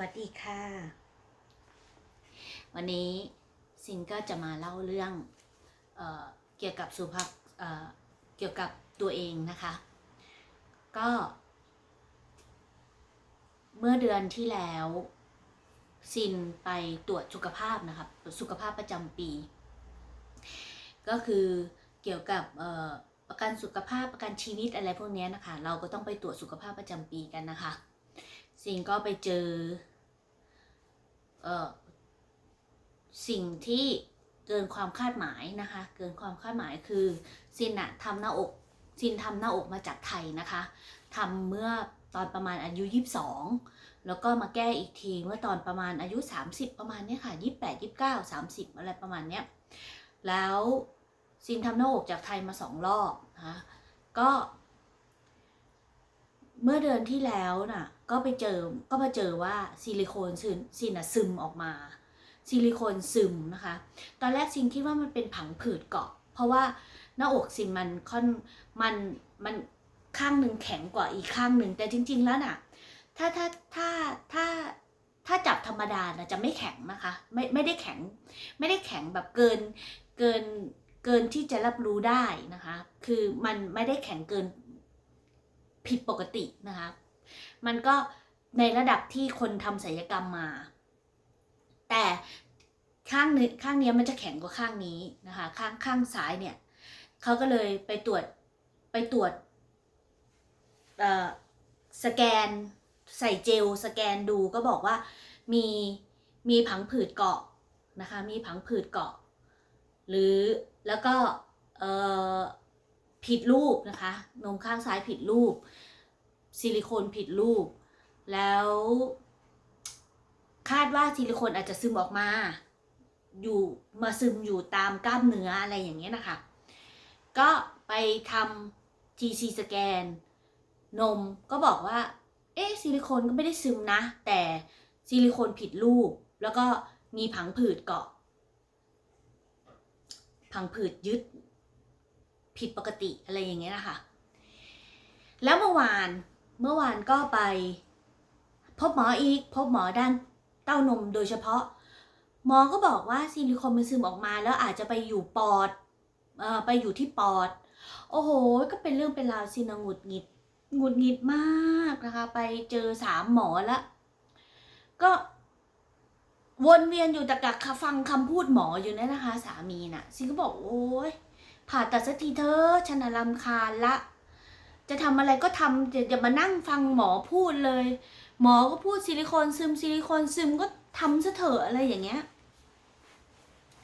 วัสดีค่ะ วันนี้ซินก็จะมาเล่าเรื่องเออเกี่ยวกับสุภาพเเกี่ยวกับตัวเองนะคะ ก็ เมื่อเดือนที่แล้วซินไปตรวจสุขภาพนะคะสุขภาพประจำปี ก็คือเกี่ยวกับอ่อประกันสุขภาพประกันชีวิตอะไรพวกนี้นะคะ เราก็ต้องไปตรวจสุขภาพประจำปีกันนะคะ ซินก็ไปเจอเออสิ่งที่เกินความคาดหมายนะคะ เกินความคาดหมายคือซินอะทำหน้าอกซินทำหน้าอกมาจากไทยนะคะทำเมื่อตอนประมาณอายุ 22 แล้วก็มาแก้อีกทีเมื่อตอนประมาณอายุ 30 ประมาณเนี้ยค่ะ 28 29 30 อะไรประมาณเนี้ยแล้วซินทำหน้าอกจากไทยมาสองรอบนะคะก็ เมื่อเดือนที่แล้วน่ะ ก็ไปเจอก็มาเจอว่าซิลิโคนซึมซินอะซึมออกมา ซิลิโคนซึมนะคะ ตอนแรกซินคิดว่ามันเป็นผังผืดเกาะ เพราะว่าหน้าอกซินมันค่อนมันมันข้างหนึ่งแข็งกว่าอีกข้างหนึ่งแต่จริง ๆ แล้วน่ะถ้าถ้าถ้าถ้าถ้าจับธรรมดานะจะไม่แข็งนะคะ ไม่ไม่ได้แข็ง ไม่ได้แข็งแบบเกินเกินเกินที่จะรับรู้ได้นะคะ คือมันไม่ได้แข็งเกินผิดปกตินะคะ มันก็ในระดับที่คนทำศัลยกรรมมา แต่ข้างนี้ข้างเนี้ยมันจะแข็งกว่าข้างนี้นะคะ ข้างข้างซ้ายเนี่ยเขาก็เลยไปตรวจไปตรวจสแกนใส่เจลสแกนดูก็บอกว่ามีมีผังผืดเกาะนะคะมีผังผืดเกาะ หรือแล้วก็ผิดรูปนะคะนมข้างซ้ายผิดรูป ซิลิโคนผิดรูป แล้วคาดว่าซิลิโคนอาจจะซึมออกมา อยู่มาซึมอยู่ตามกล้ามเนื้ออะไรอย่างเงี้ยนะคะ ก็ไปทำ TC สแกน นมก็บอกว่า เอ๊ะซิลิโคนก็ไม่ได้ซึมนะ แต่ซิลิโคนผิดรูป แล้วก็มีผังผืดเกาะ ผังผืดยึดผิดปกติอะไรอย่างเงี้ยนะคะ แล้วเมื่อวาน เมื่อวานก็ไป พบหมออีก พบหมอด้านเต้านมโดยเฉพาะ หมอก็บอกว่าซิลิโคนมันซึมออกมา แล้วอาจจะไปอยู่ปอดเอ่อไปอยู่ที่ปอด โอ้โห ก็เป็นเรื่องเป็นราวซินะหงุดหงิดหงุดหงิดมากนะคะ ไปเจอสามหมอแล้วก็วนเวียนอยู่แต่กับฟังคำพูดหมออยู่นั่นนะคะ สามีน่ะซินก็บอกโอ้ยผ่าตัดสักทีเถอะฉันะรำคาญละ จะทำอะไรก็ทำอย่าอย่ามานั่งฟังหมอพูดเลย หมอก็พูดซิลิโคนซึมซิลิโคนซึมก็ทำซะเถอะอะไรอย่างเงี้ย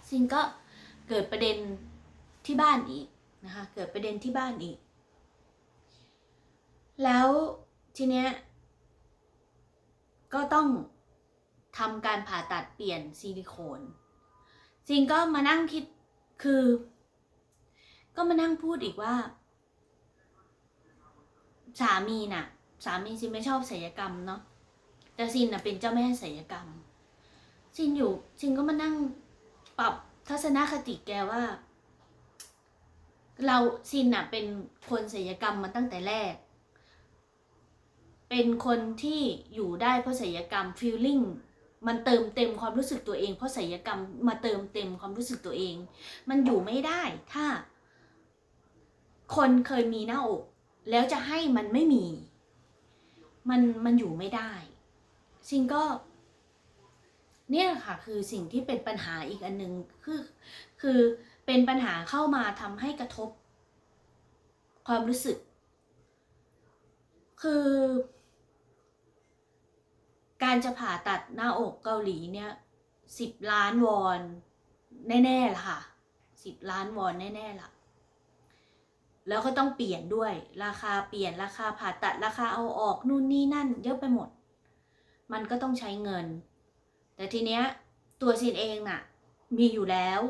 ซินก็เกิดประเด็นที่บ้านอีกนะคะเกิดประเด็นที่บ้านอีก แล้วทีเนี้ยก็ต้องทำการผ่าตัดเปลี่ยนซิลิโคนซินก็มานั่งคิดคือ ก็มานั่งพูดอีกว่า สามีน่ะ สามีซินไม่ชอบศัลกรรมเนาะแต่ซินน่ะเป็นเจ้าแม่ศัลกรรมซินอยู่ซินก็มานั่งปรับทัศนคติแกว่า เราซินน่ะ เป็นคนศัลกรรมมาตั้งแต่แรก เป็นคนที่อยู่ได้เพราะศัลกรรมฟีลลิ่งมันเติมเต็มความรู้สึกตัวเอง เพราะศัลกรรมมาเติมเต็มความรู้สึกตัวเอง มันอยู่ไม่ได้ถ้า คนเคยมีหน้าอก แล้วจะให้มันไม่มี มันมันอยู่ไม่ได้ ซิงก็ เนี่ยค่ะ คือสิ่งที่เป็นปัญหาอีกอันหนึ่งคือ คือเป็นปัญหาเข้ามาทำให้กระทบ ความรู้สึก คือ การจะผ่าตัดหน้าอกเกาหลีเนี่ยสิบล้านวอน แน่ๆล่ะค่ะสิบล้านวอนแน่ๆล่ะ แล้วก็ต้องเปลี่ยนด้วย ราคาเปลี่ยนราคาผ่าตัดราคาเอาออกนู่นนี่นั่น เยอะไปหมด มันก็ต้องใช้เงิน แต่ทีเนี้ยตัวซินเองน่ะ มีอยู่แล้ว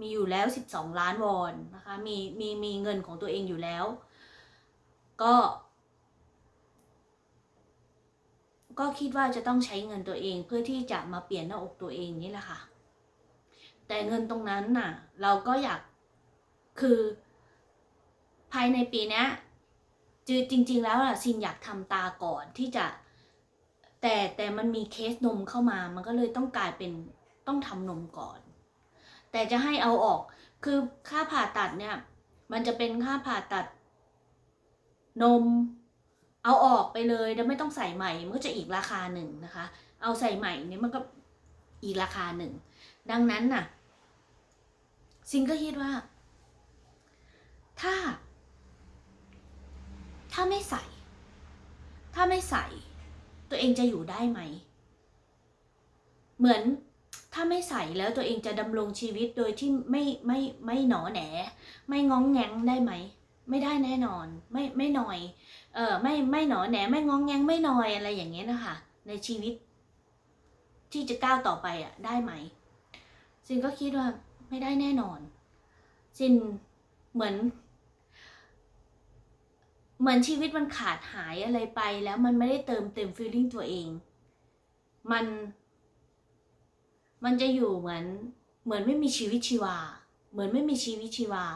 มีอยู่แล้วสิบสองล้านวอนนะคะ มีมีมีเงินของตัวเองอยู่แล้ว ก็ ก็คิดว่าจะต้องใช้เงินตัวเองเพื่อที่จะมาเปลี่ยนหน้าอกตัวเองนี่แหละค่ะ แต่เงินตรงนั้นน่ะ เราก็อยากคือ ภายในปีนี้ยจือจริง ๆ แล้วอะซินอยากทำตาก่อนที่จะแต่แต่มันมีเคสนมเข้ามา มันก็เลยต้องกลายเป็นต้องทำนมก่อน แต่จะให้เอาออก คือค่าผ่าตัดเนี่ย มันจะเป็นค่าผ่าตัดนม เอาออกไปเลยแล้วไม่ต้องใส่ใหม่ มันก็จะอีกราคาหนึ่งนะคะ เอาใส่ใหม่เนี่ยมันก็อีกราคาหนึ่ง ดังนั้นน่ะ ซิงก็คิดว่า ถ้า ถ้าไม่ใส่ ถ้าไม่ใส่ ตัวเองจะอยู่ได้ไหม เหมือนถ้าไม่ใส่แล้วตัวเองจะดำรงชีวิตโดยที่ไม่ไม่ไม่หนอแหน ไม่ง้องแงงได้ไหม ไม่ได้แน่นอน ไม่ไม่หน่อย เออไม่ไม่หนอแหน ไม่ง้องแงงไม่หน่อยอะไรอย่างเงี้ยนะคะ ในชีวิต ที่จะก้าวต่อไปอะ ได้ไหมซินก็คิดว่าไม่ได้แน่นอนซินเหมือน เหมือนชีวิตมันขาดหายอะไรไปแล้วมันไม่ได้เติมเต็มฟีลลิ่งตัวเอง มัน มันจะอยู่เหมือน เหมือนไม่มีชีวิตชีวา เหมือนไม่มีชีวิตชีวา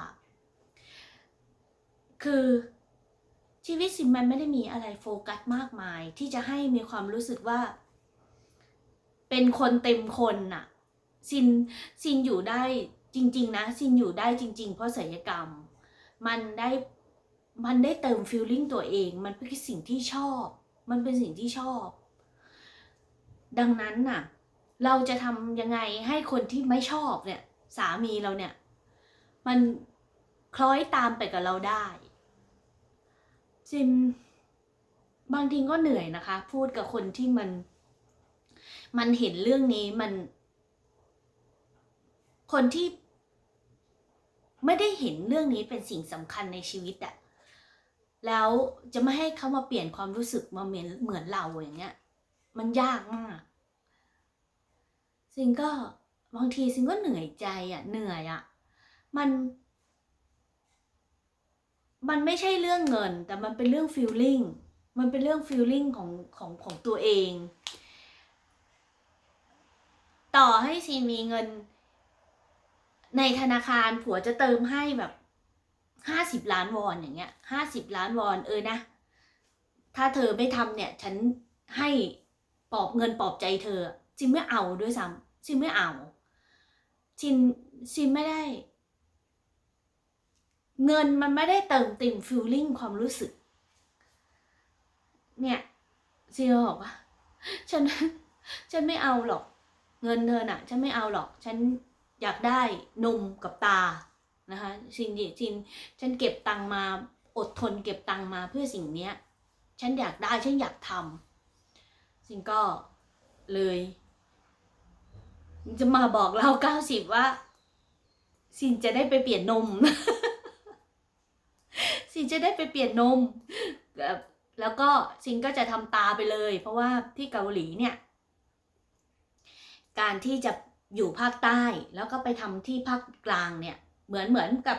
คือชีวิตสิมันไม่ได้มีอะไรโฟกัสมากมาย ที่จะให้มีความรู้สึกว่า เป็นคนเต็มคนน่ะซินซินอยู่ได้จริง ๆ นะซินอยู่ได้จริง ๆ เพราะศัลยกรรม มันได้ มันได้เติมฟีลลิ่งตัวเอง มันเป็นสิ่งที่ชอบ มันเป็นสิ่งที่ชอบ ดังนั้นน่ะ เราจะทำยังไงให้คนที่ไม่ชอบเนี่ย สามีเราเนี่ย มันคล้อยตามไปกับเราได้ซิมบางทีก็เหนื่อยนะคะ พูดกับคนที่มัน มันเห็นเรื่องนี้มัน คนที่ไม่ได้เห็นเรื่องนี้เป็นสิ่งสำคัญในชีวิตอะ แล้วจะไม่ให้เขามาเปลี่ยนความรู้สึกมาเหมือนเหมือนเราอย่างเงี้ย มันยากมากซิงก็บางทีซิงก็เหนื่อยใจอะเหนื่อยอะมัน มันไม่ใช่เรื่องเงิน แต่มันเป็นเรื่องฟีลลิ่งมันเป็นเรื่องฟีลลิ่งของของของตัวเอง ต่อให้ซีมีเงิน ในธนาคารผัวจะเติมให้แบบ ห้าสิบล้านวอนอย่างเงี้ยห้าสิบล้านวอนเออนะ ถ้าเธอไม่ทำเนี่ย ฉันให้ปอบเงินปอบใจเธอจินไม่เอาด้วยซ้ำจินไม่เอาจินจินไม่ได้ เงินมันไม่ได้เติมเต็มฟิลลิ่งความรู้สึก เนี่ยซีบอกว่าฉันฉันไม่เอาหรอก เงินเธอน่ะ ฉันไม่เอาหรอก ฉันอยากได้นมกับตา นะคะซินดิซินฉันเก็บตังมาอดทนเก็บตังมาเพื่อสิ่งเนี้ย ฉันอยากได้ฉันอยากทำซินก็เลย จะมาบอกเราเก้าสิบว่าซินจะได้ไปเปลี่ยนนมซินจะได้ไปเปลี่ยนนมแล้วก็ซินก็จะทำตาไปเลย เพราะว่าที่เกาหลีเนี่ยการที่จะอยู่ภาคใต้แล้วก็ไปทำที่ภาคกลางเนี่ย เหมือนเหมือนกับ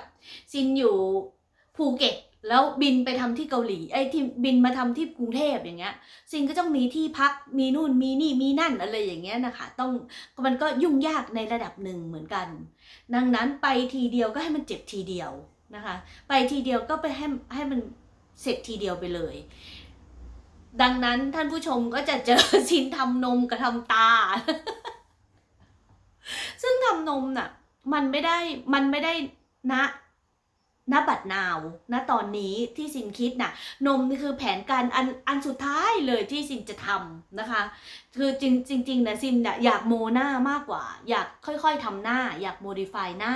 ซินอยู่ภูเก็ตแล้วบินไปทำที่เกาหลีไอ้ที่บินมาทำที่กรุงเทพอย่างเงี้ยซินก็ต้องมีที่พักมีนู่นมีนี่มีนั่นอะไรอย่างเงี้ยนะคะต้องมันก็ยุ่งยากในระดับหนึ่งเหมือนกัน ดังนั้นไปทีเดียวก็ให้มันเจ็บทีเดียวนะคะ ไปทีเดียวก็ไปให้ให้มันเสร็จทีเดียวไปเลย ดังนั้นท่านผู้ชมก็จะเจอซินทำนมกับทำตา ซึ่งทำนมน่ะ มันไม่ได้มันไม่ได้ณณบัดนาวณตอนนี้ที่สินคิดน่ะ นมนี่คือแผนการอันอันสุดท้ายเลยที่สินจะทำนะคะ คือจริงจริงๆนะซินน่ะอยากโมหน้ามากกว่า อยากค่อยๆทำหน้า อยากโมดิฟายหน้า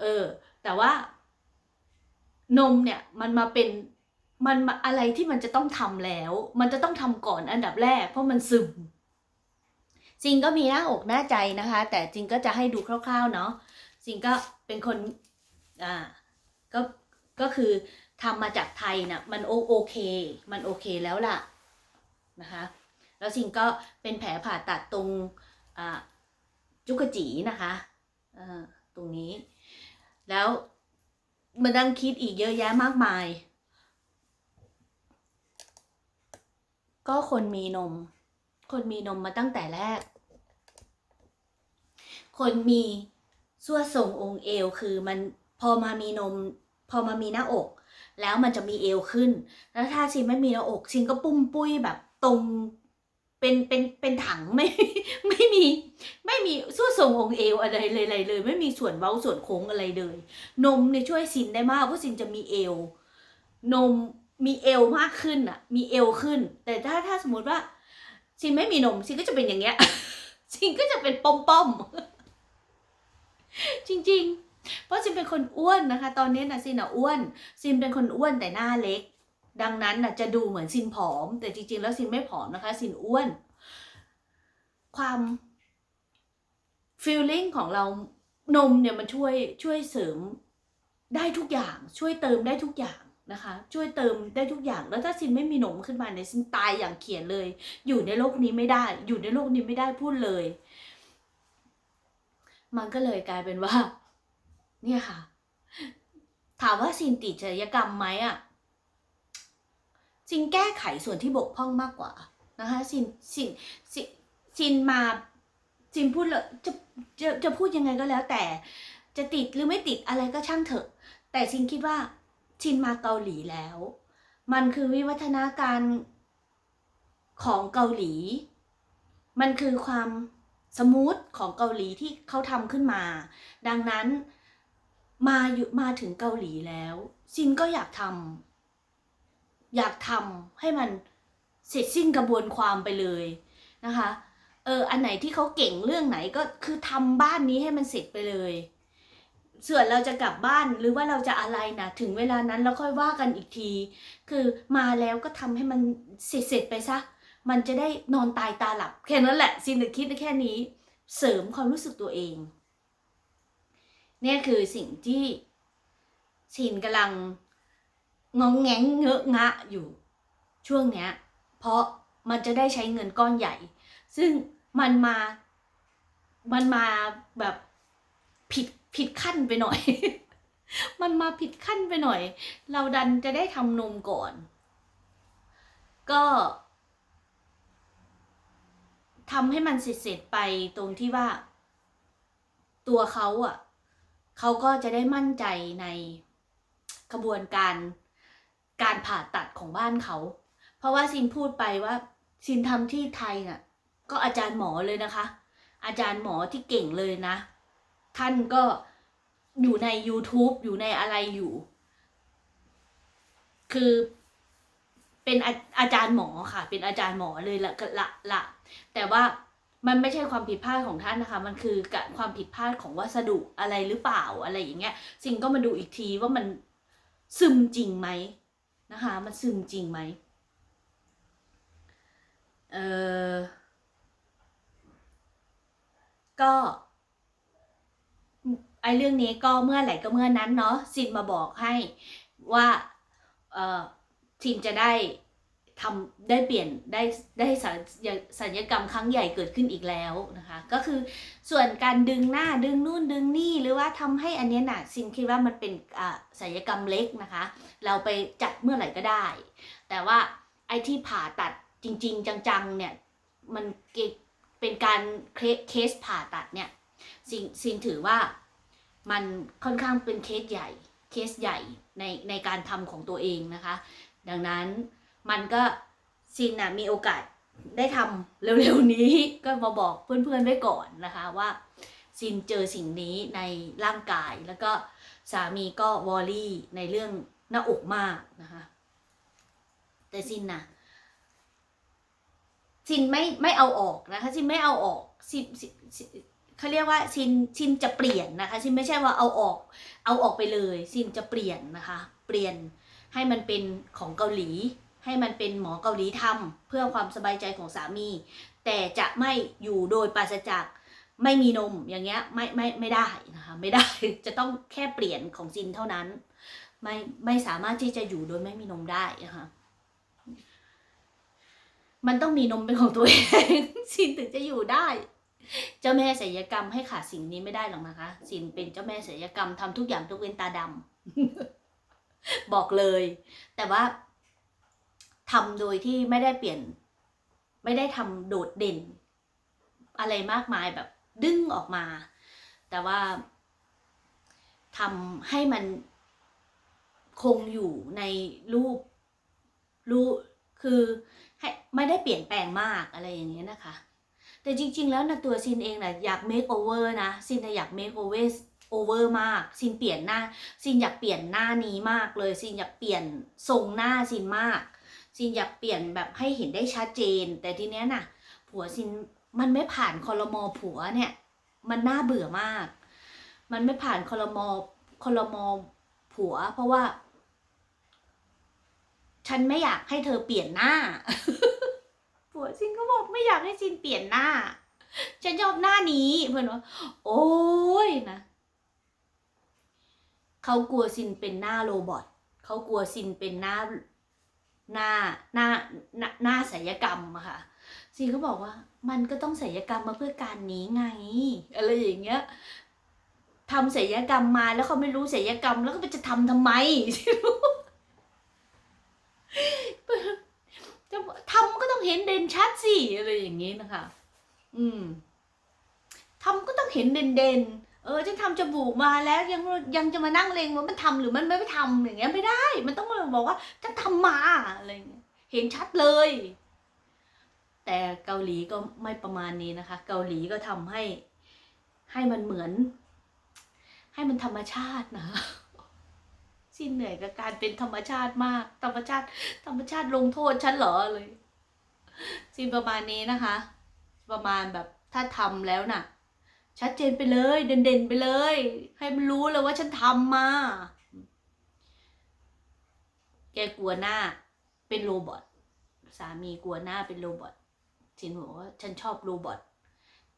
เออ แต่ว่านมเนี่ยมันมาเป็นมันมอะไรที่มันจะต้องทำแล้ว มันจะต้องทำก่อนอันดับแรก เพราะมันซึม จริงก็มีหน้าอกหน้าใจนะคะ แต่จริงก็จะให้ดูคร่าวๆเนาะจริงก็เป็นคนอ่าก็ก็คือทำมาจากไทยนะ่ะมันโอโอเค มันโอเคแล้วล่ะนะคะ แล้วจริงก็เป็นแผลผ่าตัดตรงอ่าจุกจีนะคะอ่าตรงนี้ แล้วมันดังคิดอีกเยอะแยะมากมาย ก็คนมีนม คนมีนมมาตั้งแต่แรก คนมีส่วนทรงองค์เอวคือมันพอมามีนม พอมามีหน้าอก แล้วมันจะมีเอวขึ้น แล้วถ้าซินไม่มีหน้าอกซินก็ปุ้มปุ้ยแบบตรงเป็นเป็นเป็นถังไม่ไม่มีไม่มีส่วนทรงองค์เอวอะไรเลยเลยเลย ไม่มีส่วนเว้าส่วนโค้งอะไรเลย นมเนี่ยช่วยซินได้มากเพราะซินจะมีเอว นมมีเอวมากขึ้นอะ มีเอวขึ้น แต่ถ้าถ้าสมมติว่าซินไม่มีนมซินก็จะเป็นอย่างเงี้ยซินก็จะเป็นปอมปอม จริง ๆ เพราะซินเป็นคนอ้วนนะคะ ตอนนี้นะซินอะอ้วน ซินเป็นคนอ้วนแต่หน้าเล็ก ดังนั้นน่ะจะดูเหมือนซินผอม แต่จริง ๆ แล้วซินไม่ผอมนะคะ ซินอ้วน ความ feeling ของเรานมเนี่ยมันช่วยช่วยเสริมได้ทุกอย่าง ช่วยเติมได้ทุกอย่างนะคะ ช่วยเติมได้ทุกอย่างแล้วถ้าซินไม่มีนมขึ้นมาเนี่ยซินตายอย่างเขียนเลย อยู่ในโลกนี้ไม่ได้ อยู่ในโลกนี้ไม่ได้พูดเลย มันก็เลยกลายเป็นว่า เนี่ยค่ะ ถามว่าซินติดจริยกรรมไหมอะซินแก้ไขส่วนที่บกพร่องมากกว่านะคะซินซินซินซินมาซินพูดเลยจะจะจะพูดยังไงก็แล้ว แต่จะติดหรือไม่ติดอะไรก็ช่างเถอะ แต่ซินคิดว่าซินมาเกาหลีแล้ว มันคือวิวัฒนาการของเกาหลี มันคือความ สมูทของเกาหลีที่เขาทำขึ้นมา ดังนั้นมาอยู่มาถึงเกาหลีแล้ว ซินก็อยากทำอยากทำให้มันเสร็จสิ้นกระบวนความไปเลยนะคะเอออันไหนที่เขาเก่งเรื่องไหนก็คือทำบ้านนี้ให้มันเสร็จไปเลยส่วนเราจะกลับบ้านหรือว่าเราจะอะไรนะถึงเวลานั้นเราค่อยว่ากันอีกที คือมาแล้วก็ทำให้มันเสร็จเสร็จๆไปซะ มันจะได้นอนตายตาหลับ แค่นั้นแหละซินคิดได้แค่นี้ เสริมความรู้สึกตัวเองเนี่ยคือสิ่งที่ซินกำลังงองแงงเงอะงะอยู่ช่วงเนี้ย เพราะมันจะได้ใช้เงินก้อนใหญ่ ซึ่งมันมา มันมาแบบผิดผิดขั้นไปหน่อย มันมาผิดขั้นไปหน่อย เราดันจะได้ทำนมก่อน ก็ ทำให้มันเสร็จๆไปตรงที่ว่า ตัวเขาอะเขาก็จะได้มั่นใจในกระบวนการการผ่าตัดของบ้านเขา เพราะว่าซินพูดไปว่าซินทำที่ไทยน่ะ ก็อาจารย์หมอเลยนะคะ อาจารย์หมอที่เก่งเลยนะ ท่านก็อยู่ใน YouTube อยู่ในอะไรอยู่ คือ เป็นอาอาจารย์หมอค่ะ เป็นอาจารย์หมอเลยละละละ แต่ว่ามันไม่ใช่ความผิดพลาดของท่านนะคะ มันคือความผิดพลาดของวัสดุอะไรหรือเปล่าอะไรอย่างเงี้ย สิ่งก็มาดูอีกทีว่ามันซึมจริงไหมนะคะ มันซึมจริงไหมเออก็ไอเรื่องนี้ก็เมื่อไหร่ก็เมื่อนั้นเนาะซินมาบอกให้ว่าเออ ซินจะได้ทำได้เปลี่ยนได้ได้สัญญสัญญกรรมครั้งใหญ่เกิดขึ้นอีกแล้วนะคะก็คือส่วนการดึงหน้าดึงนู่นดึงนี่หรือว่าทำให้อันเนี้ยน่ะซินคิดว่ามันเป็นอ่าศัลยกรรมเล็กนะคะ เราไปจัดเมื่อไหร่ก็ได้ แต่ว่าไอ้ที่ผ่าตัดจริง ๆ จังๆเนี่ยมันเป็นการเคสเคสผ่าตัดเนี่ยซินซินถือว่ามันค่อนข้างเป็นเคสใหญ่เคสใหญ่ในในการทำของตัวเองนะคะ ดังนั้นมันก็ซินนะมีโอกาสได้ทำเร็วๆนี้ก็มาบอกเพื่อนๆไว้ก่อนนะคะว่าซินเจอสิ่งนี้ในร่างกายแล้วก็สามีก็วอรี่ในเรื่องหน้าอกมากนะคะ แต่ซินนะซินไม่ไม่เอาออกนะคะซินไม่เอาออกซินซินเขาเรียกว่าซินซินจะเปลี่ยนนะคะซินไม่ใช่ว่าเอาออก เอาออกไปเลยซินจะเปลี่ยนนะคะ เปลี่ยน ให้มันเป็นของเกาหลี ให้มันเป็นหมอเกาหลีทำเพื่อความสบายใจของสามี แต่จะไม่อยู่โดยปราศจากไม่มีนมอย่างเงี้ยไม่ไม่ไม่ได้นะคะไม่ได้จะต้องแค่เปลี่ยนของซินเท่านั้น ไม่ไม่สามารถที่จะอยู่โดยไม่มีนมได้นะคะมันต้องมีนมเป็นของตัวเองซินถึงจะอยู่ได้ เจ้าแม่ศัลยกรรมให้ขาดสิ่งนี้ไม่ได้หรอกนะคะซินเป็นเจ้าแม่ศัลยกรรมทำทุกอย่างทุกเว้นตาดำ บอกเลย แต่ว่าทำโดยที่ไม่ได้เปลี่ยน ไม่ได้ทำโดดเด่น อะไรมากมายแบบดึงออกมา แต่ว่าทำให้มันคงอยู่ในรูปรูปคือให้ไม่ได้เปลี่ยนแปลงมากอะไรอย่างเงี้ยนะคะ แต่จริง ๆ แล้วนะตัวซินเองนะอยาก make over นะซินอยากเมคโอเวส make over over มากซินเปลี่ยนหน้าซินอยากเปลี่ยนหน้านี้มากเลยซินอยากเปลี่ยนทรงหน้าซินมากซินอยากเปลี่ยนแบบให้เห็นได้ชัดเจน แต่ทีเนี้ยน่ะ ผัวซินมันไม่ผ่านคอรมอผัวเนี่ย มันน่าเบื่อมาก มันไม่ผ่านคอรมอคอรมอผัว เพราะว่า ฉันไม่อยากให้เธอเปลี่ยนหน้า ผัวซินก็บอกไม่อยากให้ซินเปลี่ยนหน้า ฉันชอบหน้านี้เพื่อนว่าโอ้ยนะ เขากลัวซินเป็นหน้าโรบอทเขากลัวซินเป็นหน้าหน้าหน้าหน้าศัลยกรรมอะค่ะซีก็บอกว่ามันก็ต้องศัลยกรรมมาเพื่อการนี้ไงอะไรอย่างเงี้ยทำศัลยกรรมมาแล้วเขาไม่รู้ศัลยกรรม แล้วก็ไปจะทำทำไมจะทำก็ต้องเห็นเด่นชัดสิอะไรอย่างงี้นะคะ อืมทำก็ต้องเห็นเด่นเด่นๆ เออฉันทำจมูกมาแล้วยังยังจะมานั่งเลงว่ามันทำหรือมันไม่ทำอย่างเงี้ยไม่ได้ มันต้องบอกว่าฉันทำมาอะไรอย่างเงี้ยเห็นชัดเลย แต่เกาหลีก็ไม่ประมาณนี้นะคะ เกาหลีก็ทำให้ให้มันเหมือน ให้มันธรรมชาตินะสิ้นเหนื่อยกับการเป็นธรรมชาติมาก ธรรมชาติ ธรรมชาติลงโทษฉันเหรอเลยสิ้นประมาณนี้นะคะ ประมาณแบบถ้าทำแล้วน่ะ ชัดเจนไปเลย เด่นๆไปเลย ให้มันรู้เลยว่าฉันทำมา แกกลัวหน้า เป็นโรบอทสามีกลัวหน้าเป็นโรบอทสินบอกว่าฉันชอบโรบอท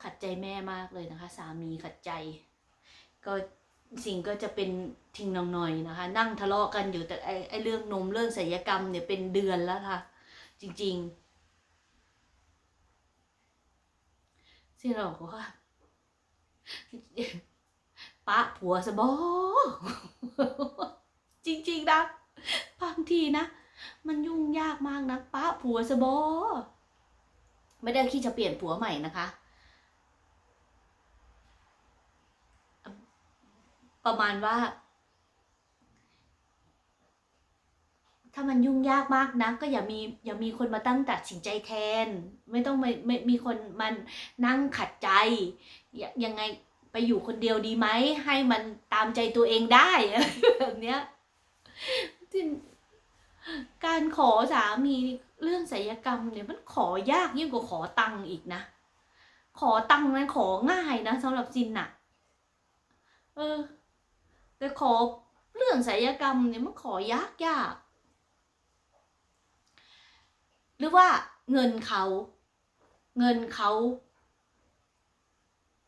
ขัดใจแม่มากเลยนะคะ สามีขัดใจ ก็สิ่งก็จะเป็นทิ้งนองหน่อยนะคะ นั่งทะเลาะกันอยู่แต่ไอไอเรื่องนมเรื่องศัลยกรรมเนี่ยเป็นเดือนแล้วค่ะ จริงๆสินบอกว่า ปะผัวสบอจริงๆนะบางทีนะ มันยุ่งยากมากนะปะผัวสบอไม่ได้คิดจะเปลี่ยนผัวใหม่นะคะ ประมาณว่า ถ้ามันยุ่งยากมากนะก็อย่ามีอย่ามีคนมาตั้งตัดสินใจแทน ไม่ต้องไม่ไม่มีคนมันนั่งขัดใจ ยยังไงไปอยู่คนเดียวดีไหม ให้มันตามใจตัวเองได้แบบเนี้ยการขอสามีเรื่องศัลยกรรมเนี่ยมันขอยากยิ่งกว่าขอตังค์อีกนะ ขอตังค์นั้นของ่ายนะสำหรับซินอะเออ แต่ขอเรื่องศัลยกรรมเนี่ยมันขอยากยาก หรือว่าเงินเขา เงินเขา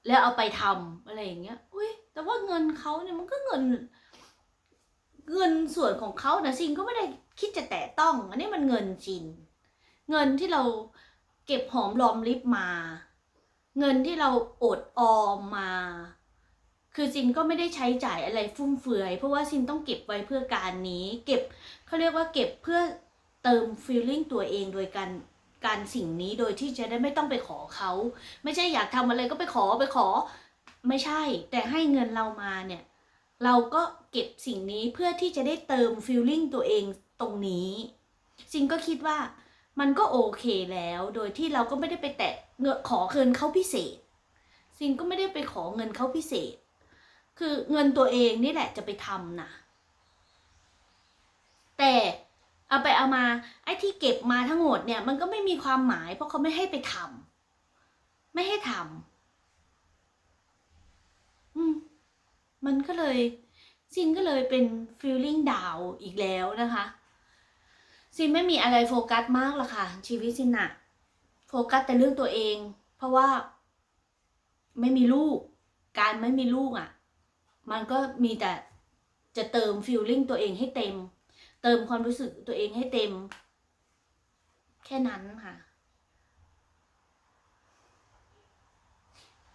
แล้วเอาไปทำอะไรอย่างเงี้ยอุ้ยแต่ว่าเงินเขาเนี่ยมันก็เงิน เงินส่วนของเขานะซินก็ไม่ได้คิดจะแตะต้อง อันนี้มันเงินจริง เงินที่เราเก็บหอมรอมริบมา เงินที่เราอดออมมา คือซินก็ไม่ได้ใช้จ่ายอะไรฟุ่มเฟือย เพราะว่าซินต้องเก็บไว้เพื่อการนี้ เก็บเขาเรียกว่าเก็บเพื่อเติมฟีลลิ่งตัวเองโดยการ การสิ่งนี้โดยที่จะได้ไม่ต้องไปขอเขา ไม่ใช่อยากทำอะไรก็ไปขอไปขอ ไม่ใช่ แต่ให้เงินเรามาเนี่ย เราก็เก็บสิ่งนี้เพื่อที่จะได้เติมฟีลลิ่งตัวเองตรงนี้ซินก็คิดว่ามันก็โอเคแล้ว โดยที่เราก็ไม่ได้ไปแตะเงินขอเงินเขาพิเศษ ซินก็ไม่ได้ไปขอเงินเขาพิเศษ คือเงินตัวเองนี่แหละจะไปทำนะแต่ เอาไปเอามาไอ้ที่เก็บมาทั้งหมดเนี่ย มันก็ไม่มีความหมาย เพราะเขาไม่ให้ไปทำไม่ให้ทำอืมมันก็เลยซินก็เลยเป็น feeling down อีกแล้วนะคะซินไม่มีอะไรโฟกัสมากหรอกค่ะ ชีวิตซินอะโฟกัสแต่เรื่องตัวเอง เพราะว่า ไม่มีลูก การไม่มีลูกอะมันก็มีแต่จะเติม feeling ตัวเองให้เต็ม เติมความรู้สึกตัวเองให้เต็ม แค่นั้นค่ะ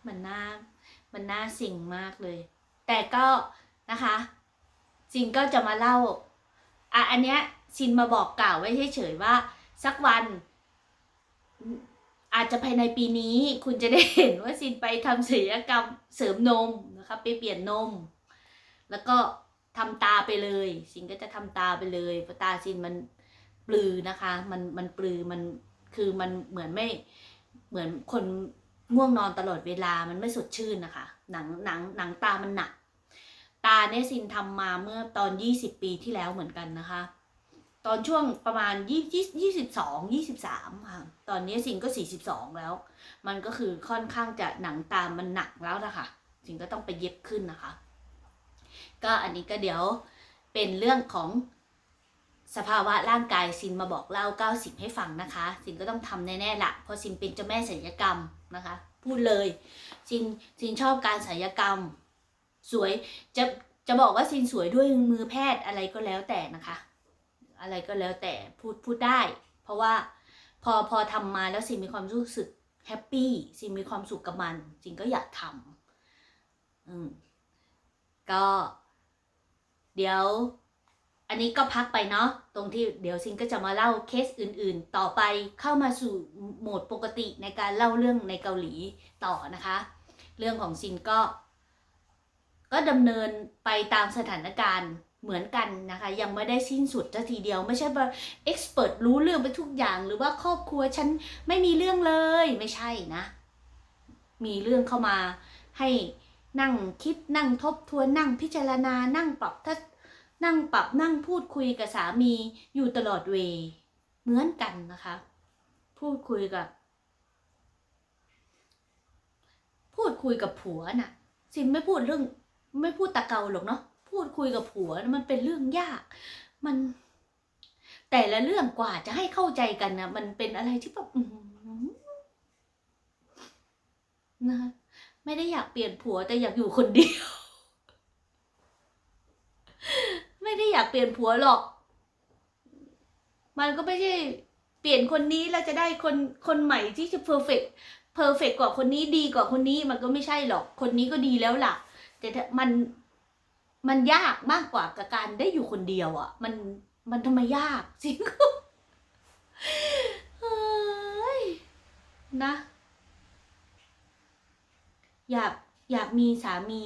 มันน่ามันน่าสิ่งมากเลย แต่ก็นะคะซินก็จะมาเล่าอะอันเนี้ยซินมาบอกกล่าวไว้เฉยๆว่า สักวัน อาจจะภายในปีนี้คุณจะได้เห็นว่าซินไปทำศัลยกรรมเสริมนมนะคะ ไปเปลี่ยนนม แล้วก็ ทำตาไปเลยซินก็จะทำตาไปเลยเพราะตาซินมันปลือนะคะ มันมันปลือมันคือมันเหมือนไม่เหมือนคนง่วงนอนตลอดเวลามันไม่สดชื่นนะคะ หนังหนังหนังตามันหนัก ตาเนี่ยซินทำมาเมื่อตอนยี่สิบปีที่แล้วเหมือนกันนะคะ ตอนช่วงประมาณยี่ยี่สิบสองยี่สิบสามค่ะตอนนี้ซินก็สี่สิบสองแล้ว มันก็คือค่อนข้างจะหนังตามันหนักแล้วนะคะซินก็ต้องไปเย็บขึ้นนะคะ ก็อันนี้ก็เดี๋ยวเป็นเรื่องของสภาวะร่างกายซินมาบอกเล่า 90 ให้ฟังนะคะ ซินก็ต้องทำแน่ๆละเพราะซินเป็นเจ้าแม่ศัลยกรรมนะคะ พูดเลยซินซินชอบการศัลยกรรม สวยจะจะบอกว่าซินสวยด้วยมือแพทย์อะไรก็แล้วแต่นะคะ อะไรก็แล้วแต่พูดพูดได้ เพราะว่าพอพอทำมาแล้วซินมีความรู้สึกแฮปปี้ซินมีความสุขกับมันซินก็อยากทำอืมก็ เดี๋ยว อันนี้ก็พักไปเนาะตรงที่เดี๋ยวซินก็จะมาเล่าเคสอื่นๆ ต่อไปเข้ามาสู่โหมดปกติในการเล่าเรื่องในเกาหลีต่อนะคะ เรื่องของซินก็ ก็ดำเนินไปตามสถานการณ์เหมือนกันนะคะ ยังไม่ได้สิ้นสุดซะทีเดียวไม่ใช่ว่าเอ็กซ์เพรสรู้เรื่องไปทุกอย่าง หรือว่าครอบครัวฉันไม่มีเรื่องเลยไม่ใช่นะ มีเรื่องเข้ามาให้ นั่งคิดนั่งทบทวนนั่งพิจารณา นั่งปรับถ้านั่งปรับนั่งพูดคุยกับสามีอยู่ตลอดเวย์เหมือนกันนะคะ พูดคุยกับ พูดคุยกับผัวน่ะซิไม่พูดเรื่อง ไม่พูดตะเกาหรอกเนาะพูดคุยกับผัวมันเป็นเรื่องยาก มัน แต่ละเรื่องกว่าจะให้เข้าใจกันนะมันเป็นอะไรที่แบบอื้อหือนะคะ ไม่ได้อยากเปลี่ยนผัวแต่อยากอยู่คนเดียว ไม่ได้อยากเปลี่ยนผัวหรอก มันก็ไม่ใช่เปลี่ยนคนนี้แล้วจะได้คนคนใหม่ที่จะเพอร์เฟกเพอร์เฟกกว่าคนนี้ดีกว่าคนนี้มันก็ไม่ใช่หรอก คนนี้ก็ดีแล้วล่ะ แต่ถ้ามันมันยากมากกว่ากับการได้อยู่คนเดียวอะ่ะ มันมันทำไมยากจริงเฮ้ยนะ อยากอยากมีสามี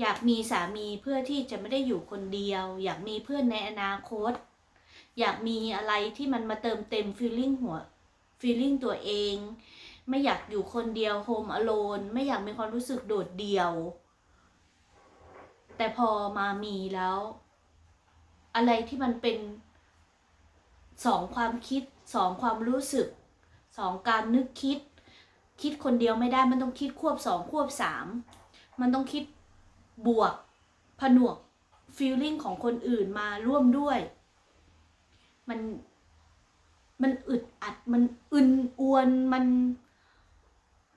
อยากมีสามีเพื่อที่จะไม่ได้อยู่คนเดียว อยากมีเพื่อนในอนาคต อยากมีอะไรที่มันมาเติมเต็มฟีลลิ่งหัวฟีลลิ่งตัวเอง ไม่อยากอยู่คนเดียวโฮมอโลนไม่อยากมีความรู้สึกโดดเดี่ยว แต่พอมามีแล้ว อะไรที่มันเป็นสองความคิดสองความรู้สึกสองการนึกคิด คิดคนเดียวไม่ได้มันต้องคิดควบสองควบสามมันต้องคิดบวกผนวกฟีลลิ่งของคนอื่นมาร่วมด้วย มันมันอึดอัดมันอึนอวนมัน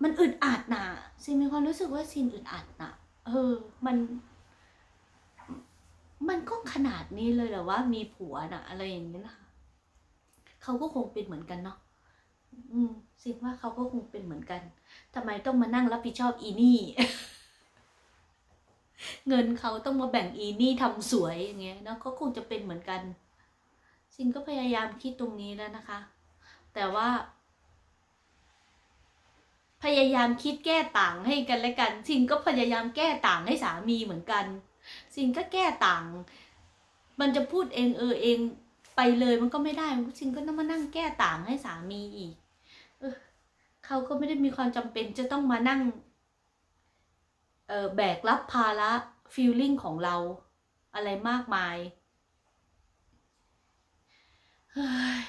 มันอึดอัดนะซินมีความรู้สึกว่าซินอึดอัดน่ะเออ มัน มันก็ขนาดนี้เลยเหรอว่ามีผัวน่ะอะไรอย่างนี้นะคะเขาก็คงเป็นเหมือนกันเนาะอืม ซิว่าเขาก็คงเป็นเหมือนกันทำไมต้องมานั่งรับผิดชอบอีนี่ เงินเขาต้องมาแบ่งอีนี่ทำสวยอย่างเงี้ยเนาะก็คงจะเป็นเหมือนกันซินก็พยายามคิดตรงนี้แล้วนะคะ แต่ว่า พยายามคิดแก้ต่างให้กันและกันซินก็พยายามแก้ต่างให้สามีเหมือนกันซินก็แก้ต่าง มันจะพูดเองเออเองไปเลยมันก็ไม่ได้ซินก็ต้องมานั่งแก้ต่างให้สามีอีก เขาก็ไม่ได้มีความจำเป็นจะต้องมานั่งเออแบกรับภาระฟีลลิ่งของเราอะไรมากมายเฮ้ย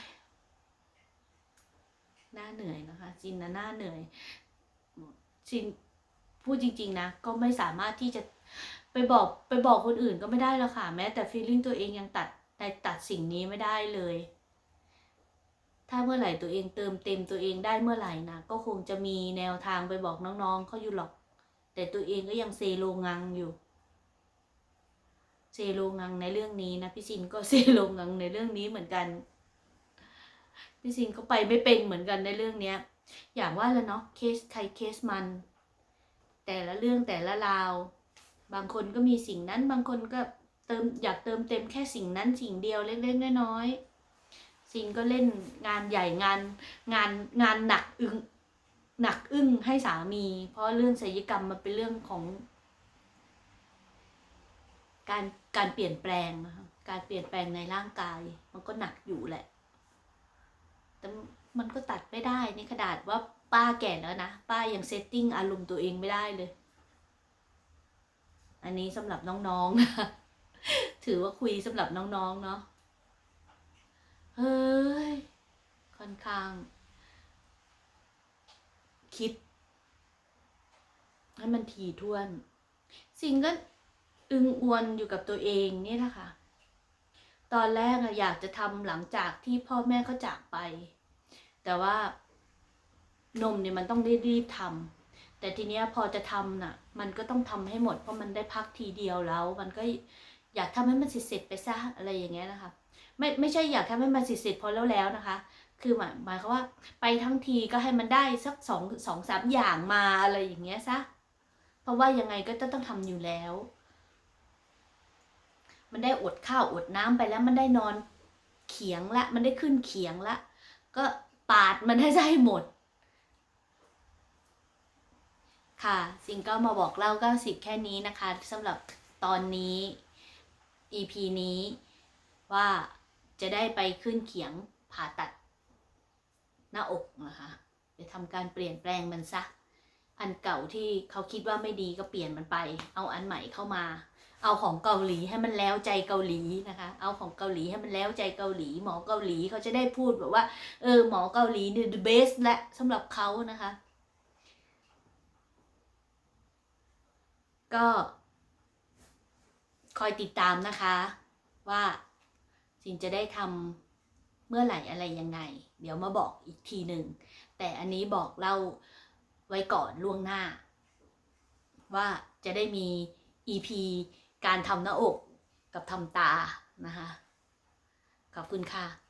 น่าเหนื่อยนะคะจินนะน่าเหนื่อยจินพูดจริง ๆ นะ ก็ไม่สามารถที่จะไปบอกไปบอกคนอื่นก็ไม่ได้แล้วค่ะ แม้แต่ฟีลลิ่งตัวเองยังตัดในตัดสิ่งนี้ไม่ได้เลย ถ้าเมื่อไหร่ตัวเองเติมเต็มตัวเองได้เมื่อไหร่นะก็คงจะมีแนวทางไปบอกน้องๆเขาอยู่หรอก แต่ตัวเองก็ยังเซโลงังอยู่ เซโลงังในเรื่องนี้นะพี่ซินก็เซโลงังในเรื่องนี้เหมือนกันพี่ซินก็ไปไม่เป็นเหมือนกันในเรื่องเนี้ย อย่างว่าแล้วเนาะเคสใครเคสมัน แต่ละเรื่องแต่ละราว บางคนก็มีสิ่งนั้นบางคนก็เติมอยากเติมเต็มแค่สิ่งนั้นสิ่งเดียวเล็กๆน้อยๆ ซินก็เล่นงานใหญ่งานงานงานหนักอึ้งหนักอึ้งให้สามี เพราะเรื่องศัลยกรรมมันเป็นเรื่องของ การการเปลี่ยนแปลงนะคะการเปลี่ยนแปลงในร่างกาย มันก็หนักอยู่แหละ แต่มันก็ตัดไม่ได้นี่ขนาดว่าป้าแก่แล้วนะป้ายังเซตติ้งอารมณ์ตัวเองไม่ได้เลย อันนี้สำหรับน้องๆนะถือว่าคุยสำหรับน้องๆเนาะ เฮ้ย ค่อนข้าง คิด ให้มันถี่ถ้วน สิ่งก็อึงอวนอยู่กับตัวเองนี่แหละค่ะ ตอนแรกอะอยากจะทำหลังจากที่พ่อแม่เขาจากไป แต่ว่านมเนี่ยมันต้องรีบๆทำแต่ทีเนี้ยพอจะทำน่ะ มันก็ต้องทำให้หมดเพราะมันได้พักทีเดียวแล้ว มันก็อยากทำให้มันเสร็จๆไปซะอะไรอย่างเงี้ยนะคะ ไม่ไม่ใช่อยากทำให้มันเสร็จๆพอแล้วแล้วนะคะ คือหมายหมายความว่าไปทั้งทีก็ให้มันได้สักสองสองสามอย่างมาอะไรอย่างเงี้ยซะเพราะว่ายังไงก็ต้องทำอยู่แล้ว มันได้อดข้าวอดน้ำไปแล้วมันได้นอนเขียงละ มันได้ขึ้นเขียงละ ก็ปาดมันให้ได้หมด ค่ะสิ่งก็มาบอกเล่าก็สิบแค่นี้นะคะสำหรับตอนนี้ EP นี้ว่า จะได้ไปขึ้นเขียงผ่าตัด หน้าอกนะคะไปทำการเปลี่ยนแปลงมันซะ อันเก่าที่เขาคิดว่าไม่ดีก็เปลี่ยนมันไป เอาอันใหม่เข้ามา เอาของเกาหลีให้มันแล้วใจเกาหลีนะคะ เอาของเกาหลีให้มันแล้วใจเกาหลี หมอเกาหลีเขาจะได้พูดแบบว่า เออหมอเกาหลีเนี่ย the best และสำหรับเขานะคะ ก็ คอยติดตามนะคะว่า สินจะได้ทำเมื่อไหร่อะไรยังไง เดี๋ยวมาบอกอีกทีหนึ่ง แต่อันนี้บอกเล่าไว้ก่อนล่วงหน้า ว่าจะได้มี EP การทำหน้าอกกับทำตานะคะ ขอบคุณค่ะ